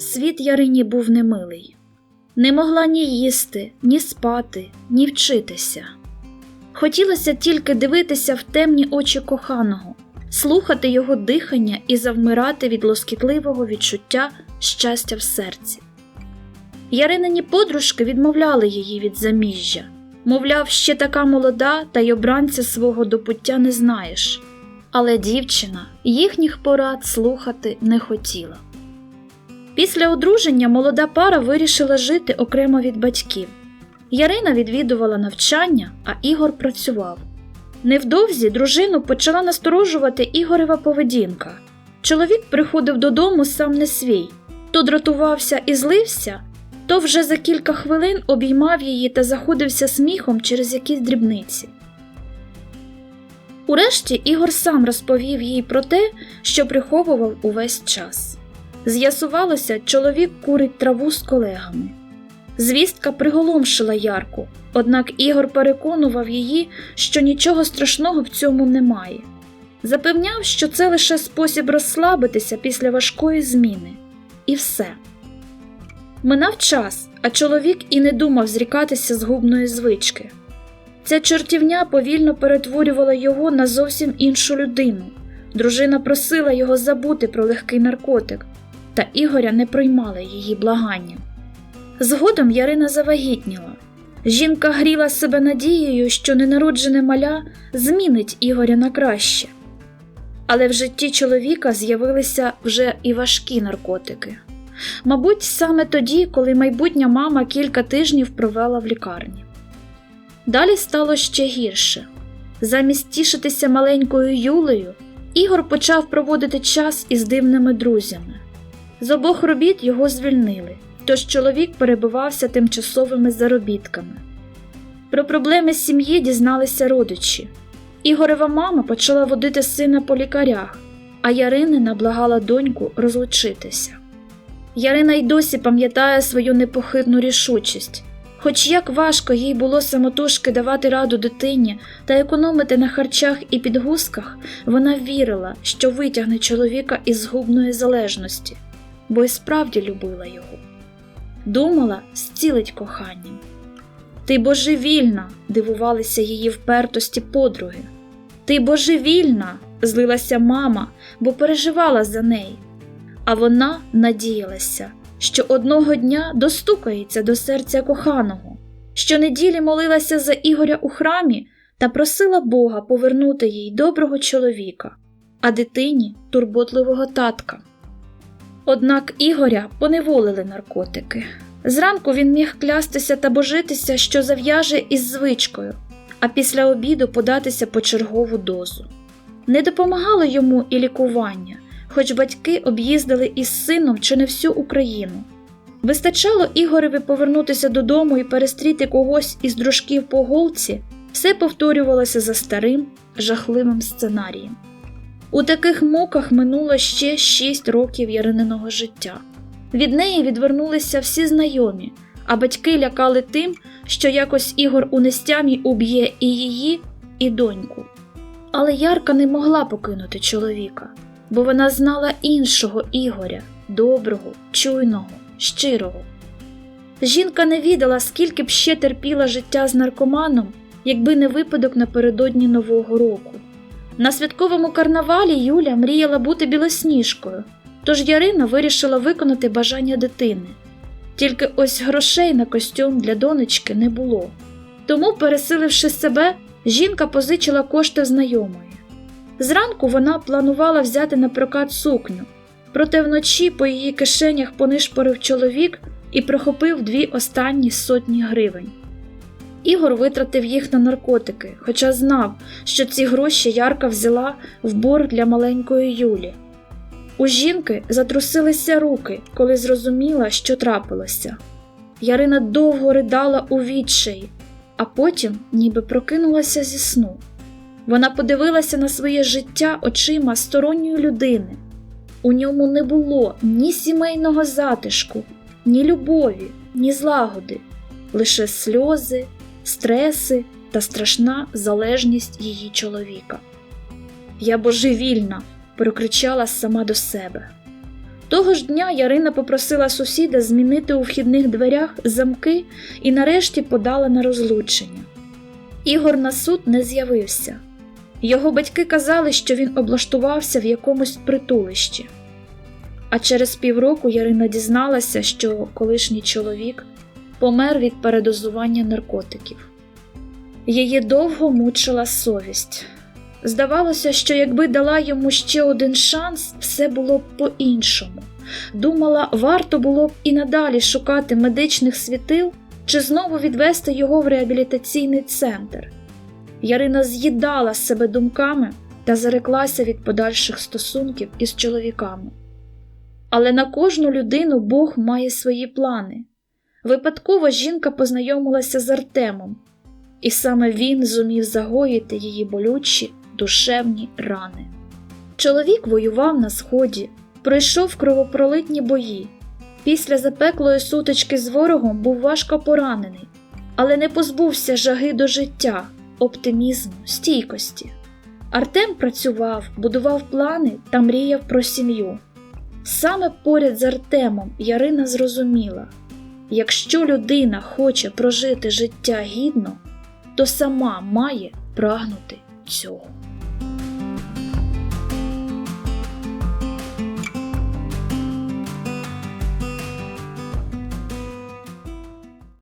світ Ярині був немилий. Не могла ні їсти, ні спати, ні вчитися. Хотілося тільки дивитися в темні очі коханого, слухати його дихання і завмирати від лоскітливого відчуття щастя в серці. Яринині подружки відмовляли її від заміжжя, мовляв, ще така молода та й обранця свого до пуття не знаєш. Але дівчина їхніх порад слухати не хотіла. Після одруження молода пара вирішила жити окремо від батьків. Ярина відвідувала навчання, а Ігор працював. Невдовзі дружину почала насторожувати Ігорева поведінка. Чоловік приходив додому сам не свій, то дратувався і злився, то вже за кілька хвилин обіймав її та заходився сміхом через якісь дрібниці. Урешті Ігор сам розповів їй про те, що приховував увесь час. З'ясувалося, чоловік курить траву з колегами. Звістка приголомшила Ярку, однак Ігор переконував її, що нічого страшного в цьому немає. Запевняв, що це лише спосіб розслабитися після важкої зміни. І все. Минав час, а чоловік і не думав зрікатися з губної звички. Ця чортівня повільно перетворювала його на зовсім іншу людину. Дружина просила його забути про легкий наркотик, та Ігоря не приймала її благання. Згодом Ярина завагітніла. Жінка гріла себе надією, що ненароджене маля змінить Ігоря на краще. Але в житті чоловіка з'явилися вже і важкі наркотики. Мабуть, саме тоді, коли майбутня мама кілька тижнів провела в лікарні. Далі стало ще гірше. Замість тішитися маленькою Юлею, Ігор почав проводити час із дивними друзями. З обох робіт його звільнили, тож чоловік перебивався тимчасовими заробітками. Про проблеми сім'ї дізналися родичі. Ігорева мама почала водити сина по лікарях, а Яринина благала доньку розлучитися. Ярина й досі пам'ятає свою непохитну рішучість. Хоч як важко їй було самотужки давати раду дитині та економити на харчах і підгузках, вона вірила, що витягне чоловіка із згубної залежності, бо й справді любила його. Думала, зцілить коханням. Ти божевільна, дивувалися її впертості подруги. Ти божевільна, злилася мама, бо переживала за неї. А вона надіялася, що одного дня достукається до серця коханого, щонеділі молилася за Ігоря у храмі та просила Бога повернути їй доброго чоловіка, а дитині турботливого татка. Однак Ігоря поневолили наркотики. Зранку він міг клястися та божитися, що зав'яже із звичкою, а після обіду податися по чергову дозу. Не допомагало йому і лікування хоч батьки об'їздили із сином чи не всю Україну. Вистачало Ігореві повернутися додому і перестріти когось із дружків по голці, все повторювалося за старим, жахливим сценарієм. У таких муках минуло ще шість років ярининого життя. Від неї відвернулися всі знайомі, а батьки лякали тим, що якось Ігор у нестямі уб'є і її, і доньку. Але Ярка не могла покинути чоловіка бо вона знала іншого Ігоря, доброго, чуйного, щирого. Жінка не відала, скільки б ще терпіла життя з наркоманом, якби не випадок напередодні Нового року. На святковому карнавалі Юля мріяла бути білосніжкою, тож Ярина вирішила виконати бажання дитини. Тільки ось грошей на костюм для донечки не було. Тому, пересиливши себе, жінка позичила кошти знайомої. Зранку вона планувала взяти на прокат сукню, проте вночі по її кишенях понишпорив чоловік і прихопив дві останні сотні гривень. Ігор витратив їх на наркотики, хоча знав, що ці гроші Ярка взяла в борг для маленької Юлі. У жінки затрусилися руки, коли зрозуміла, що трапилося. Ярина довго ридала у відчаї, а потім ніби прокинулася зі сну. Вона подивилася на своє життя очима сторонньої людини. У ньому не було ні сімейного затишку, ні любові, ні злагоди, лише сльози, стреси та страшна залежність її чоловіка. Я божевільна, прокричала сама до себе. Того ж дня Ярина попросила сусіда змінити у вхідних дверях замки і нарешті подала на розлучення. Ігор на суд не з'явився. Його батьки казали, що він облаштувався в якомусь притулищі. А через півроку Ярина дізналася, що колишній чоловік помер від передозування наркотиків. Її довго мучила совість. Здавалося, що якби дала йому ще один шанс, все було б по-іншому. Думала, варто було б і надалі шукати медичних світил чи знову відвести його в реабілітаційний центр. Ярина з'їдала себе думками та зареклася від подальших стосунків із чоловіками. Але на кожну людину Бог має свої плани. Випадково жінка познайомилася з Артемом, і саме він зумів загоїти її болючі душевні рани. Чоловік воював на сході, пройшов кровопролитні бої. Після запеклої сутички з ворогом був важко поранений, але не позбувся жаги до життя, оптимізму, стійкості. Артем працював, будував плани та мріяв про сім'ю. Саме поряд з Артемом Ярина зрозуміла: якщо людина хоче прожити життя гідно, то сама має прагнути цього.